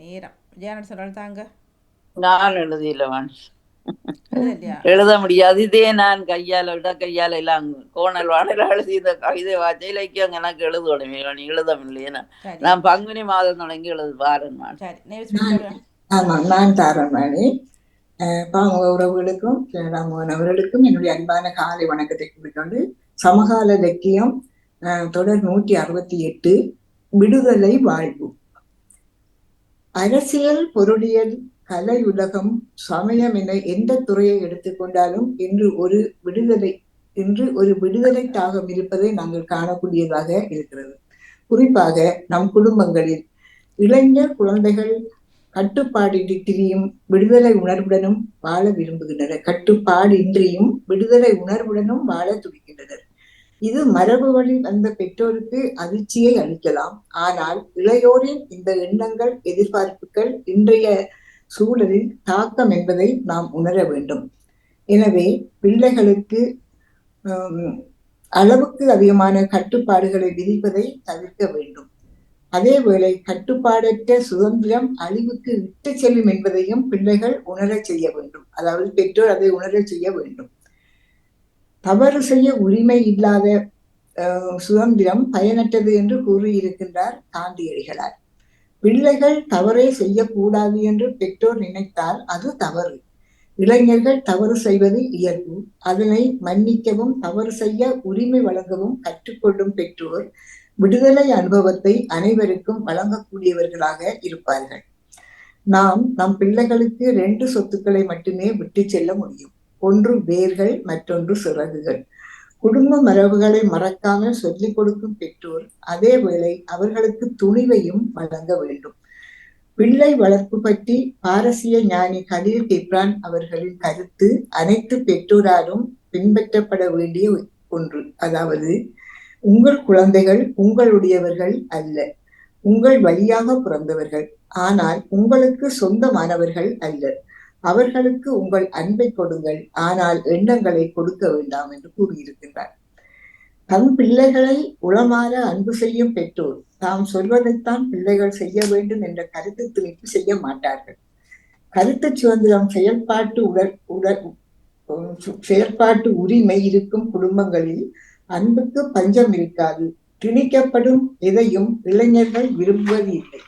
நேரம். விஜயானட் சொல்றாள் தாங்க நான் அது இல்லையா எழுத முடியாது. இதே நான் கையால விட கையால எல்லாம் கோணல் வாடல எழுதி இந்த கவிதை வார்த்தை இலக்கியம் எனக்கு எழுதணுமே நீ எழுதவில்லையே நான் பங்குனி மாதம் தொடங்கி எழுது பாருங்க ஆமாம் நான் தாரமணி பாங்க உறவுகளுக்கும் ராமோகன் அவர்களுக்கும் என்னுடைய அன்பான காலை வணக்கத்தை கூறிக்கொண்டு சமகால இலக்கியம் தொடர் நூற்றி அறுபத்தி எட்டு விடுதலை வாழ்வு. அரசியல் பொருளியல் கலை உலகம் சமயம் என எந்த துறையை எடுத்துக்கொண்டாலும் இன்று ஒரு விடுதலை இன்று ஒரு விடுதலை தாகம் இருப்பதை நாங்கள் காணக்கூடியதாக இருக்கிறது. குறிப்பாக நம் குடும்பங்களில் இளைஞர் குழந்தைகள் கட்டுப்பாடின்றி திரியும் விடுதலை உணர்வுடனும் வாழ விரும்புகின்றனர். கட்டுப்பாடின்றியும் விடுதலை உணர்வுடனும் வாழ துடிக்கின்றனர். இது மரபு வழி வந்த பெற்றோருக்கு அதிர்ச்சியை அளிக்கலாம். ஆனால் இளையோரின் இந்த எண்ணங்கள் எதிர்பார்ப்புகள் இன்றைய சூழலில் தாக்கம் என்பதை நாம் உணர வேண்டும். எனவே பிள்ளைகளுக்கு ஹம், அளவுக்கு அதிகமான கட்டுப்பாடுகளை விதிப்பதை தவிர்க்க வேண்டும். அதேவேளை கட்டுப்பாடற்ற சுதந்திரம் அழிவுக்கு விட்டு செல்லும் என்பதையும் பிள்ளைகள் உணரச் செய்ய வேண்டும். அதாவது பெற்றோர் அதை உணரச் செய்ய வேண்டும். தவறு செய்ய உரிமை இல்லாத சுதந்திரம் பயனற்றது என்று கூறியிருக்கின்றார் காந்தியடிகளார். பிள்ளைகள் தவறே செய்யக்கூடாது என்று பெற்றோர் நினைத்தால் அது தவறு. இளைஞர்கள் தவறு செய்வது இயல்பு. அதனை மன்னிக்கவும் தவறு செய்ய உரிமை வழங்கவும் கற்றுக்கொள்ளும் பெற்றோர் விடுதலை அனுபவத்தை அனைவருக்கும் வழங்கக்கூடியவர்களாக இருப்பார்கள். நாம் நம் பிள்ளைகளுக்கு ரெண்டு சொத்துக்களை மட்டுமே விட்டு செல்ல முடியும். ஒன்று வேர்கள் மற்றொன்று சிறகுகள். குடும்ப மரபுகளை மறக்காமல் சொல்லிக் கொடுக்கும் பெற்றோர் அதே வேளை அவர்களுக்கு துணிவையும் வழங்க வேண்டும். பிள்ளை வளர்ப்பு பற்றி பாரசீக ஞானி கலீல் கிப்ரான் அவர்களின் கருத்து அனைத்து பெற்றோராலும் பின்பற்றப்பட வேண்டிய ஒன்று. அதாவது உங்கள் குழந்தைகள் உங்களுடையவர்கள் அல்ல. உங்கள் வழியாக பிறந்தவர்கள். ஆனால் உங்களுக்கு சொந்தமானவர்கள் அல்ல. அவர்களுக்கு உங்கள் அன்பை கொடுங்கள். ஆனால் எண்ணங்களை கொடுக்க வேண்டாம் என்று கூறியிருக்கின்றார். தம் பிள்ளைகளை உளமாற அன்பு செய்யும் பெற்றோர். தாம் சொல்வதைத்தான் பிள்ளைகள் செய்ய வேண்டும் என்ற கருத்து திணிப்பு செய்ய மாட்டார்கள். கருத்து சுதந்திரம் செயல்பாட்டு உடற் உடல் செயல்பாட்டு உரிமை இருக்கும் குடும்பங்களில் அன்புக்கு பஞ்சம் இருக்காது. திணிக்கப்படும் எதையும் இளைஞர்கள் விரும்புவது இல்லை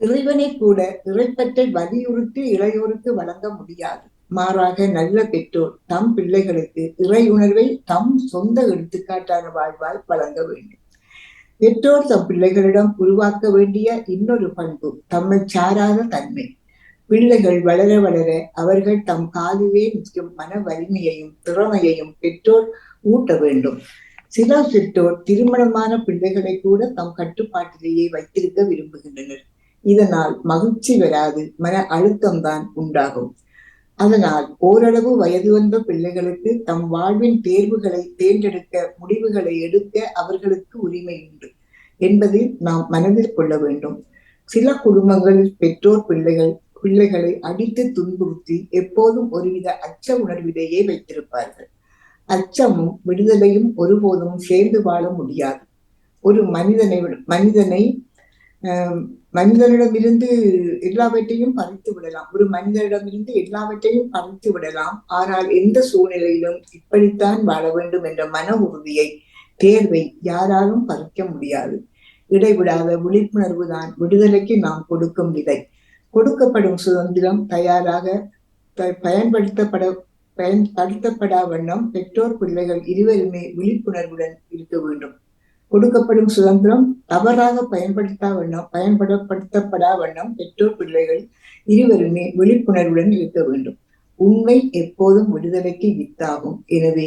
இறைவனை கூட இறைப்பற்றை வலியுறுத்தி இளையோருக்கு வழங்க முடியாது. மாறாக நல்ல பெற்றோர் தம் பிள்ளைகளுக்கு இறை உணர்வை தம் சொந்த எடுத்துக்காட்டான வாழ்வால் வழங்க வேண்டும். பெற்றோர் தம் பிள்ளைகளிடம் உருவாக்க வேண்டிய இன்னொரு பண்பு தம்மை சாராத தன்மை. பிள்ளைகள் வளர வளர அவர்கள் தம் காலிலே நிற்கும் மன வலிமையையும் திறமையையும் பெற்றோர் ஊட்ட வேண்டும். சில பெற்றோர் திருமணமான பிள்ளைகளை கூட தம் கட்டுப்பாட்டிலேயே வைத்திருக்க விரும்புகின்றனர். இதனால் மகிழ்ச்சி வராது மன அழுத்தம்தான் உண்டாகும். அதனால் ஓரளவு வயது வந்த பிள்ளைகளுக்கு தம் வாழ்வின் தேர்வுகளை தேர்ந்தெடுக்க முடிவுகளை எடுக்க அவர்களுக்கு உரிமை உண்டு என்பதை நாம் மனதில் கொள்ள வேண்டும். சில குடும்பங்களில் பெற்றோர் பிள்ளைகள் பிள்ளைகளை அடித்து துன்புறுத்தி எப்போதும் ஒருவித அச்ச உணர்விலேயே வைத்திருப்பார்கள். அச்சமும் விடுதலையும் ஒருபோதும் சேர்ந்து வாழ முடியாது. ஒரு மனிதனை மனிதனை மனிதனிடமிருந்து எல்லாவற்றையும் பறித்து விடலாம். ஒரு மனிதனிடமிருந்து எல்லாவற்றையும் பறித்து விடலாம். ஆனால் எந்த சூழ்நிலையிலும் இப்படித்தான் வாழ வேண்டும் என்ற மன உறுதியை தேர்வை யாராலும் பறிக்க முடியாது. இடைவிடாத விழிப்புணர்வு தான் விடுதலைக்கு நாம் கொடுக்கும் விதை. கொடுக்கப்படும் சுதந்திரம் தயாராக பயன்படுத்தப்பட பயன்படுத்தப்படா வண்ணம் பெற்றோர் பிள்ளைகள் இருவருமே விழிப்புணர்வுடன் இருக்க வேண்டும். கொடுக்கப்படும் சுதந்திரம் தவறாக பயன்படுத்தா வண்ணம் பயன்படுத்தப்படா வண்ணம் பெற்றோர் பிள்ளைகள் இருவருமே விழிப்புணர்வுடன் இருக்க வேண்டும். உண்மை எப்போதும் விடுதலைக்கு வித்தாகும். எனவே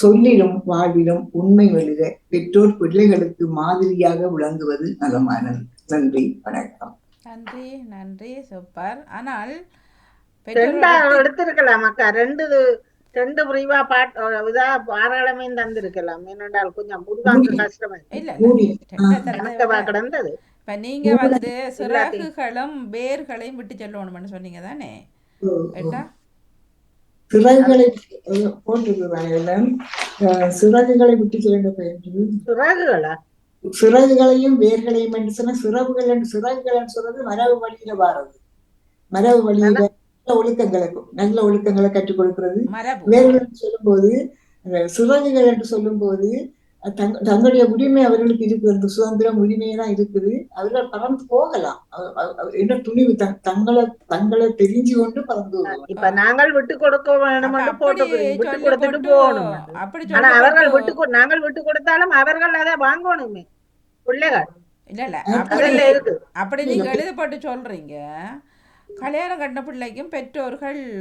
சொல்லிலும் வாழ்விலும் உண்மை வெளிக பெற்றோர் பிள்ளைகளுக்கு மாதிரியாக விளங்குவது நலமானது. நன்றி வணக்கம். நன்றி நன்றி சூப்பர். ஆனால் எடுத்திருக்கலாம் அக்கா ரெண்டு ரெண்டு பிரிவா பாட் இதா பாராளமே தந்திருக்கலாம். ஏனென்றால் கொஞ்சம் முருகாங்க கஷ்டமா கிடந்தது. இப்ப நீங்க வந்து சிறகுகளும் வேர்களையும் விட்டு சொல்லணும்னு சொன்னீங்க தானே? ஏட்டா சிறகுகளை சிறகுகளை விட்டு செல்ல சிறகுகளா? சிறகுகளையும் வேர்களையும் என்று சொன்ன சிறகுகள் என்று சிறகுகள் என்று சொல்றது மரபு வழியில வாரது. மரபு வழியில நல்ல ஒழுக்கங்களை நல்ல ஒழுக்கங்களை கற்றுக் கொடுக்கிறது. என்று சொல்லும்போது சிறகுகள் என்று சொல்லும்போது தங் தங்களுடைய உரிமை அவர்களுக்கு இருக்கு. அந்த சுதந்திரம் உரிமையெல்லாம் இருக்குது. அவர்கள் பறந்து போகலாம். என்ன துணிவு? தங்களை தங்களை தெரிஞ்சு கொண்டு பறந்து இப்ப நாங்கள் விட்டு கொடுக்க வேணும் விட்டு கொடுத்துட்டு போகணும். அப்படி ஆனா அவர்கள் விட்டு நாங்கள் விட்டு கொடுத்தாலும் அவர்கள் அதை வாங்கணுமே. பிள்ளைகள். இல்ல இல்ல. அப்படி நீங்க எழுதப்பட்டு சொல்றீங்க. கல்யாணம் கட்டின பிள்ளைக்கும் பெற்றோர்கள்.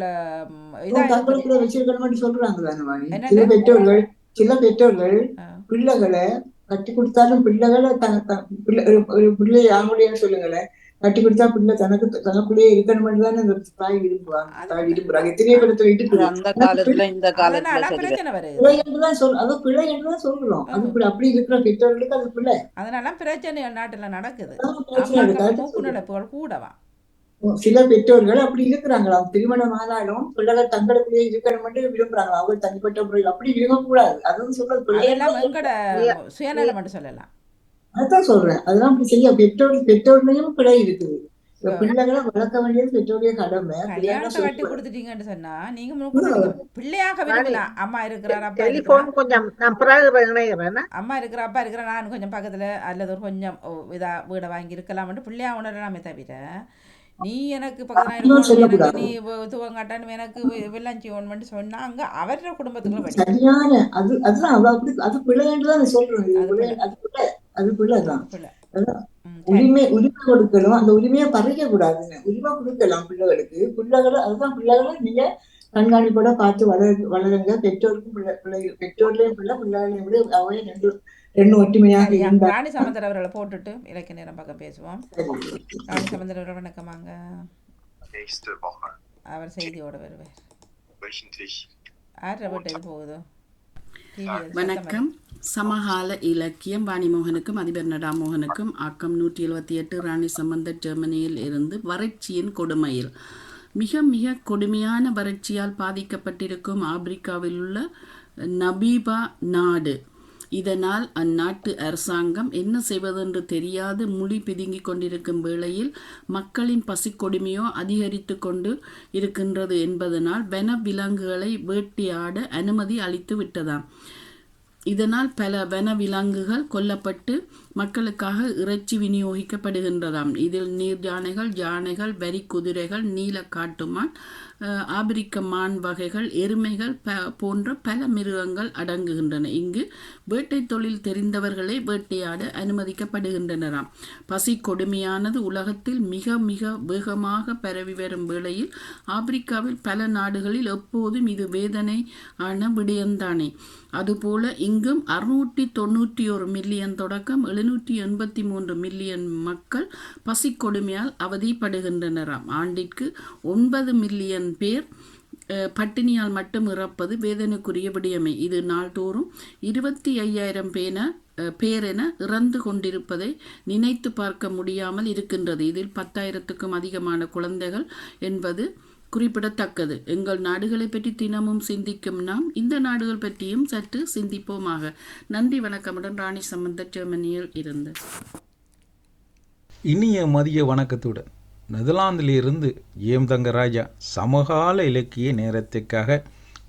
தங்களுக்குள்ள வச்சிருக்கணும்னு சொல்றாங்க? சில பெற்றோர்கள் சில பெற்றோர்கள். பிள்ளைகளை கட்டி கொடுத்தாலும் பிள்ளைகளை பிள்ளை- ஒரு- ஒரு பிள்ளை ஆம்பளைன்னு சொல்லுங்களேன் கட்டி கொடுத்தா பிள்ளை தனக்கு தனக்குள்ளேயே இருக்கணும்னு தானே அந்த தாய் விரும்புவாங்க. தாய் விரும்புறாங்க. எத்தனையோ இடத்துல அது இருக்குது அந்த காலத்துல இந்த காலத்துல பிள்ளை என்றுதான் சொல் அது பிள்ளை என்றுதான் சொல்றோம். அது அப்படி இருக்கிற பெற்றோர்களுக்கு அது பிள்ளை. அதனால பிரச்சனை நாட்டுல நடக்குது. இருக்கு கூடவா? சில பெற்றோர்கள் அப்படி இருக்கிறாங்களாம் திருமணம் ஆனாலும் பிள்ளைகள் தங்களுக்குள்ளேயே இருக்கணும்னு விரும்புறாங்க அவங்க தனிப்பட்ட முறையில் அப்படி இருக்கக்கூடாது அதுவும் சொல்றது சுயநலம் மட்டும் சொல்லலாம். அதான் சொல்றேன். அதெல்லாம் அப்படி செய்ய பெற்றோர் பெற்றோர்களையும் பிழை இருக்குது. இப்ப பிள்ளைகளை வளர்க்க வேண்டியது பெற்றோருடைய கடமை. கல்யாணத்தை கட்டி கொடுத்துட்டீங்கன்னு சொன்னா நீங்க முழுக்க பிள்ளையாக விரும்பலாம். அம்மா இருக்கிறார் அப்பா இருக்கிறார்? டெலிபோன் கொஞ்சம் நான் அம்மா இருக்கிற அப்பா இருக்கிற நான் கொஞ்சம் பக்கத்துல அல்லது ஒரு கொஞ்சம் இதா வீடை வாங்கி இருக்கலாம்னு பிள்ளையா உணரலாமே தவிர நீ எனக்கு பக்கத்துல. நீ துவங்காட்டான்னு எனக்கு வெள்ளாஞ்சி ஒன்று சொன்னா அங்க அவர குடும்பத்துக்குள்ள சரியான அது அதுதான் அப்படி அது பிள்ளைன்னு தான் சொல்றேன். அது பிள்ளை அது பிள்ளை அது பிள்ளைதான். உரிமை உரிமை கொடுக்கணும். அந்த உரிமையை பறிக்க கூடாதுன்னு உரிமை கொடுக்கலாம் பிள்ளைகளுக்கு. பிள்ளைகளை அதுதான் பிள்ளைகளை நீங்க கண்காணிப்போட பார்த்து வளர வளருங்க. பெற்றோருக்கும் பிள்ளை பிள்ளை பெற்றோர்லயும் பிள்ளை பிள்ளைகளையும் விட அவை ரெண்டு ரெண்டு ஒற்றுமையாக ராணி சமுந்தர் அவர்களை போட்டுட்டு இலக்கிய நேரம் பக்கம் பேசுவோம். ராணி சமுந்தர் அவர்கள் வணக்கமாங்க அவர் செய்தியோட வருவார். யார் வீட்டு போகுதோ? வணக்கம். சமகால இலக்கியம் வாணிமோகனுக்கும் அதிபர் நடாமோகனுக்கும் ஆக்கம் நூற்றி எழுபத்தி எட்டு ராணி சம்பந்த ஜெர்மனியில் இருந்து வறட்சியின் கொடுமையில். மிக மிக கொடுமையான வறட்சியால் பாதிக்கப்பட்டிருக்கும் ஆப்பிரிக்காவில் உள்ள நபீபா நாடு. இதனால் அந்நாட்டு அரசாங்கம் என்ன செய்வதென்று தெரியாது முடி பிதுங்கிக் கொண்டிருக்கும் வேளையில் மக்களின் பசிக்கொடுமையோ அதிகரித்து கொண்டு இருக்கின்றது என்பதனால் வன விலங்குகளை வேட்டையாட அனுமதி அளித்து விட்டதாம் இதனால் பல வன விலங்குகள் கொல்லப்பட்டு மக்களுக்காக இறைச்சி விநியோகிக்கப்படுகின்றதாம். இதில் நீர் யானைகள் யானைகள் வரி குதிரைகள் நீல காட்டுமான் ஆபிரிக்க மான் வகைகள் எருமைகள் ப போன்ற பல மிருகங்கள் அடங்குகின்றன. இங்கு வேட்டை தொழில் தெரிந்தவர்களே வேட்டையாட அனுமதிக்கப்படுகின்றனராம். பசி கொடுமையானது உலகத்தில் மிக மிக வேகமாக பரவி வரும் வேளையில் ஆப்பிரிக்காவில் பல நாடுகளில் எப்போதும் இது வேதனை ஆன விடயம்தானே. அதுபோல இங்கும் அறுநூற்றி தொண்ணூற்றி ஒரு மில்லியன் தொடக்கம் எழுநூற்றி எண்பத்தி மூன்று மில்லியன் மக்கள் பசிக்கொடுமையால் அவதிப்படுகின்றனராம். ஆண்டிற்கு ஒன்பது மில்லியன் பேர் பட்டினியால் மட்டும் இறப்பது வேதனைக்குரிய விடியமை. இது நாள்தோறும் இருபத்தி ஐயாயிரம் பேன பேரென இறந்து கொண்டிருப்பதை நினைத்து பார்க்க முடியாமல் இருக்கின்றது. இதில் பத்தாயிரத்துக்கும் அதிகமான குழந்தைகள் என்பது குறிப்பிடத்தக்கது. எங்கள் நாடுகளை பற்றி தினமும் சிந்திக்கும் நாம் இந்த நாடுகள் பற்றியும் சற்று சிந்திப்போமாக. நன்றி வணக்கமுடன் ராணி சம்பந்த ஜெர்மனியில் இருந்து. இனிய மதிய வணக்கத்துடன் நெதர்லாந்திலிருந்து ஏம் தங்கராஜா சமகால இலக்கிய நேரத்திற்காக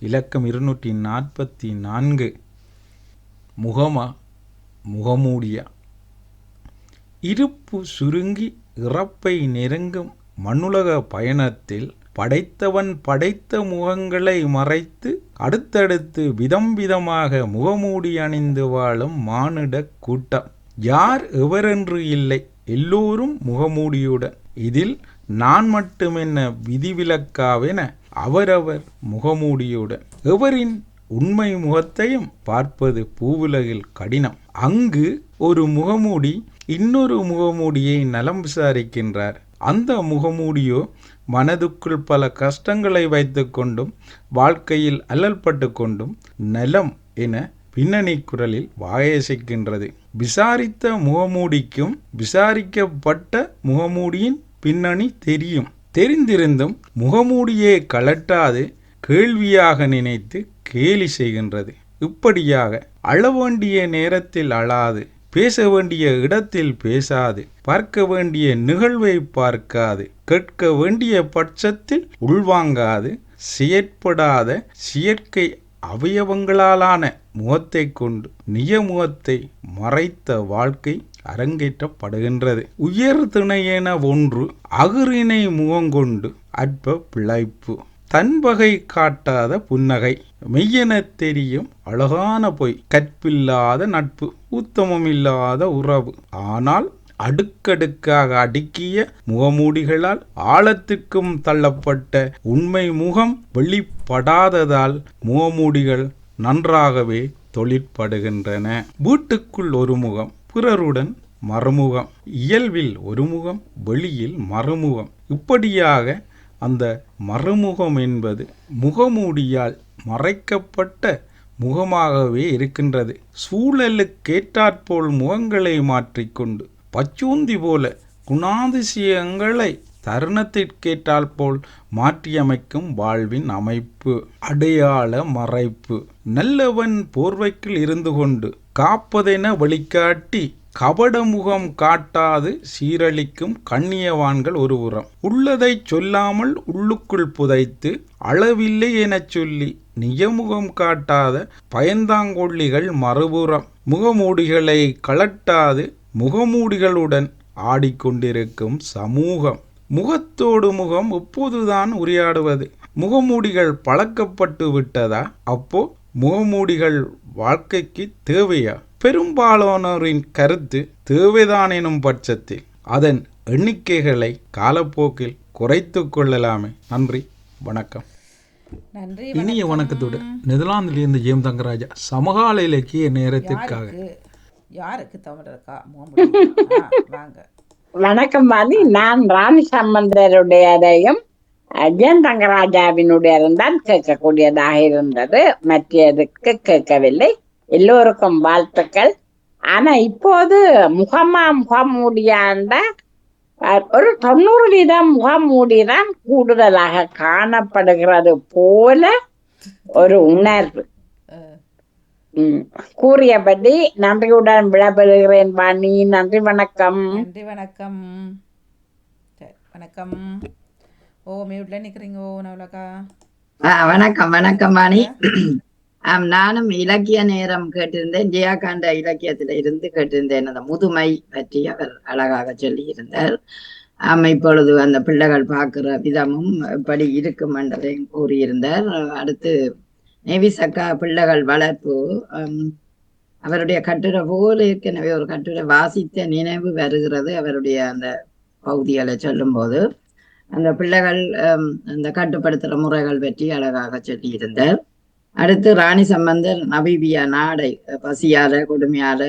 இலக்கம் இருநூற்றி நாற்பத்தி நான்கு முகமா முகமூடியா. இருப்பு சுருங்கி இறப்பை நெருங்கும் மண்ணுலக பயணத்தில் படைத்தவன் படைத்த முகங்களை மறைத்து அடுத்தடுத்து விதம் விதமாக முகமூடி அணிந்து வாழும் மானிட கூட்டம். யார் எவரென்று இல்லை எல்லோரும் முகமூடியுடன். இதில் நான் மட்டுமென்ன விதிவிலக்காவென அவரவர் முகமூடியுடன். எவரின் உண்மை முகத்தையும் பார்ப்பது பூவுலகில் கடினம். அங்கு ஒரு முகமூடி இன்னொரு முகமூடியை நலம் விசாரிக்கின்றார். அந்த முகமூடியோ மனதுக்குள் பல கஷ்டங்களை வைத்துக்கொண்டும் வாழ்க்கையில் அல்லல்பட்டு கொண்டும் நலம் என பின்னணி குரலில் வாயசிக்கின்றது. விசாரித்த முகமூடிக்கும் விசாரிக்கப்பட்ட முகமூடியின் பின்னணி தெரியும். தெரிந்திருந்தும் முகமூடியே கலட்டாது கேள்வியாக நினைத்து கேலி செய்கின்றது. இப்படியாக அழவேண்டிய நேரத்தில் அழாது பேச வேண்டிய இடத்தில் பேசாது பார்க்க வேண்டிய நிகழ்வை பார்க்காது கேட்க வேண்டிய பட்சத்தில் உள்வாங்காது செயற்படாத செயற்கை அவயவங்களாலான முகத்தை கொண்டு நியமுகத்தை மறைத்த வாழ்க்கை அரங்கேற்றப்படுகின்றது. உயர் திணையென ஒன்று அகுரினை முகங்கொண்டு அற்ப பிழைப்பு. தன்பகை காட்டாத புன்னகை. மெய்யெனத் தெரியும் அழகான பொய். கற்பில்லாத நட்பு உத்தமமில்லாத உறவு. ஆனால் அடுக்கடுக்காக அடுக்கிய முகமூடிகளால் ஆழத்திற்கும் தள்ளப்பட்ட உண்மை முகம் வெளிப்படாததால் முகமூடிகள் நன்றாகவே தொழிற்படுகின்றன. வீட்டுக்குள் ஒரு முகம் பிறருடன் மறுமுகம். இயல்பில் ஒரு முகம் வெளியில் மறுமுகம். இப்படியாக அந்த மறுமுகம் என்பது முகமூடியால் மறைக்கப்பட்ட முகமாகவே இருக்கின்றது. சூழலுக்கேற்றாற்போல் முகங்களை மாற்றிக்கொண்டு பச்சூந்தி போல குணாதிசயங்களை தருணத்திற்கேற்றால் போல் மாற்றியமைக்கும் வாழ்வின் அமைப்பு அடையாள மறைப்பு. நல்லவன் போர்வைக்குள் இருந்து கொண்டு காப்பதென வழிகாட்டி கபட முகம் காட்டாது சீரழிக்கும் கண்ணியவான்கள் ஒரு உரம். உள்ளதைச் சொல்லாமல் உள்ளுக்குள் புதைத்து அளவில்லை எனச் சொல்லி நிஜமுகம் காட்டாத பயந்தாங்கொள்ளிகள் மறுபுறம். முகமூடிகளை கலட்டாது முகமூடிகளுடன் ஆடிக்கொண்டிருக்கும் சமூகம். முகத்தோடு முகம் எப்போதுதான் உரையாடுவது? முகமூடிகள் பழக்கப்பட்டு விட்டதா? அப்போ முகமூடிகள் வாழ்க்கைக்கு தேவையா? பெரும்பாலானோரின் கருத்து தேவைதான் எனும் பட்சத்தில் அதன் எண்ணிக்கைகளை காலப்போக்கில் குறைத்து கொள்ளலாமே. நன்றி வணக்கம். நன்றி இனிய வணக்கத்தோடு நெதர்லாந்திலிருந்து ஜெயம் தங்கராஜா சமகால இலக்கிய நேரத்திற்காக. யாருக்கு? தமிழருக்கா? வணக்கம் வாணி நான் ராணி சம்பந்தருடையதையும் அஜயன் தங்கராஜாவினுடைய தான் கேட்கக்கூடியதாக இருந்தது. மற்றதுக்கு கேட்கவில்லை. எல்லோருக்கும் வாழ்த்துக்கள். ஆனா இப்போது முகமா முகமூடியாண்ட ஒரு தொண்ணூறு வீதம் முகமூடிதான் கூடுதலாக காணப்படுகிறது போல ஒரு உணர்வு. கூறியபடி நன்றியுடன் விடைபெறுகிறேன் வாணி. நன்றி வணக்கம். நன்றி வணக்கம். வணக்கம். ஓ மியூட்ல நிக்கிறீங்க ஓ நவலக்கா வணக்கம் வணக்கம் வாணி ஆம், நானும் இலக்கிய நேரம் கேட்டிருந்தேன் ஜெயாகாண்ட இலக்கியத்தில இருந்து கேட்டிருந்தேன் அந்த முதுமை பற்றி அவர் அழகாக சொல்லி இருந்தார் ஆம் இப்பொழுது அந்த பிள்ளைகள் பார்க்கிற விதமும் எப்படி இருக்கும் என்றதையும் கூறியிருந்தார் அடுத்து நெவிசக்கா பிள்ளைகள் வளர்ப்பு அவருடைய கட்டுரை போல ஏற்கனவே ஒரு கட்டுரை வாசித்த நினைவு வருகிறது அவருடைய அந்த பகுதிகளை சொல்லும்போது அந்த பிள்ளைகள் அந்த கட்டுப்படுத்துகிற முறைகள் பற்றி அழகாக சொல்லியிருந்தார். அடுத்து ராணி சம்பந்தர் நபீபியா நாடை பசியால கொடுமையால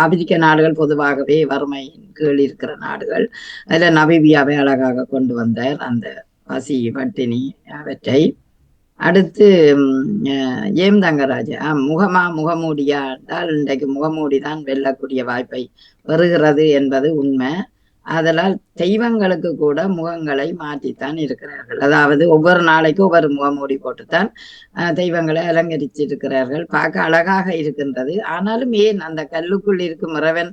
ஆப்பிரிக்க நாடுகள் பொதுவாகவே வறுமையின் கீழ் இருக்கிற நாடுகள். அதில் நபீபியாவை அழகாக கொண்டு வந்தார் அந்த பசி பட்டினி அவற்றை. அடுத்து ஏம் தங்கராஜ் ஆம், முகமா முகமூடியா என்றால் இன்றைக்கு முகமூடி தான் வெல்லக்கூடிய வாய்ப்பை பெறுகிறது என்பது உண்மை. அதனால் தெய்வங்களுக்கு கூட முகங்களை மாற்றித்தான் இருக்கிறார்கள். அதாவது ஒவ்வொரு நாளைக்கும் ஒவ்வொரு முகமூடி போட்டுத்தான் தெய்வங்களை தெய்வங்களை அலங்கரிச்சிருக்கிறார்கள். பார்க்க அழகாக இருக்கின்றது. ஆனாலும் ஏன் அந்த கல்லுக்குள் இருக்கும் இறைவன்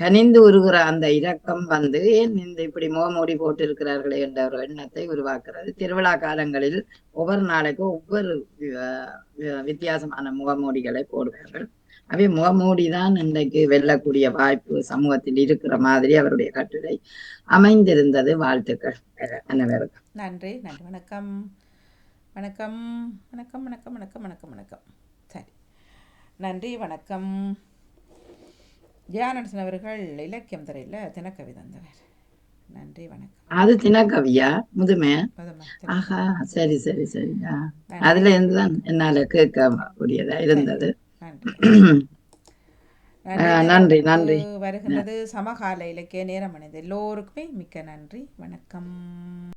கனிந்து உருகிற அந்த இரக்கம் வந்து ஏன் இந்த இப்படி முகமூடி போட்டிருக்கிறார்களே என்ற ஒரு எண்ணத்தை உருவாக்குறது. திருவிழா காலங்களில் ஒவ்வொரு நாளைக்கும் ஒவ்வொரு வித்தியாசமான முகமூடிகளை போடுவார்கள். அவை முகமூடி தான் இன்றைக்கு வெல்லக்கூடிய வாய்ப்பு சமூகத்தில் இருக்கிற மாதிரி அவருடைய கட்டுரை அமைந்திருந்தது. வாழ்த்துக்கள். அனைவருக்கும் நன்றி நன்றி. வணக்கம். வணக்கம். வணக்கம் வணக்கம் வணக்கம் வணக்கம் வணக்கம். சரி. நன்றி வணக்கம். ஜெயானடசன் அவர்கள் இலக்கியம் துறையில் தினக்கவி தந்தவர். நன்றி வணக்கம். அது தினக்கவியா? முதுமை? ஆஹா சரி சரி சரி. அதுல இருந்துதான் என்னால கேட்க கூடியதா இருந்தது. நன்றி நன்றி, நன்றி. வருகின்றது சமகால இலக்கிய நேரம் எல்லோருக்குமே மிக்க நன்றி. வணக்கம்.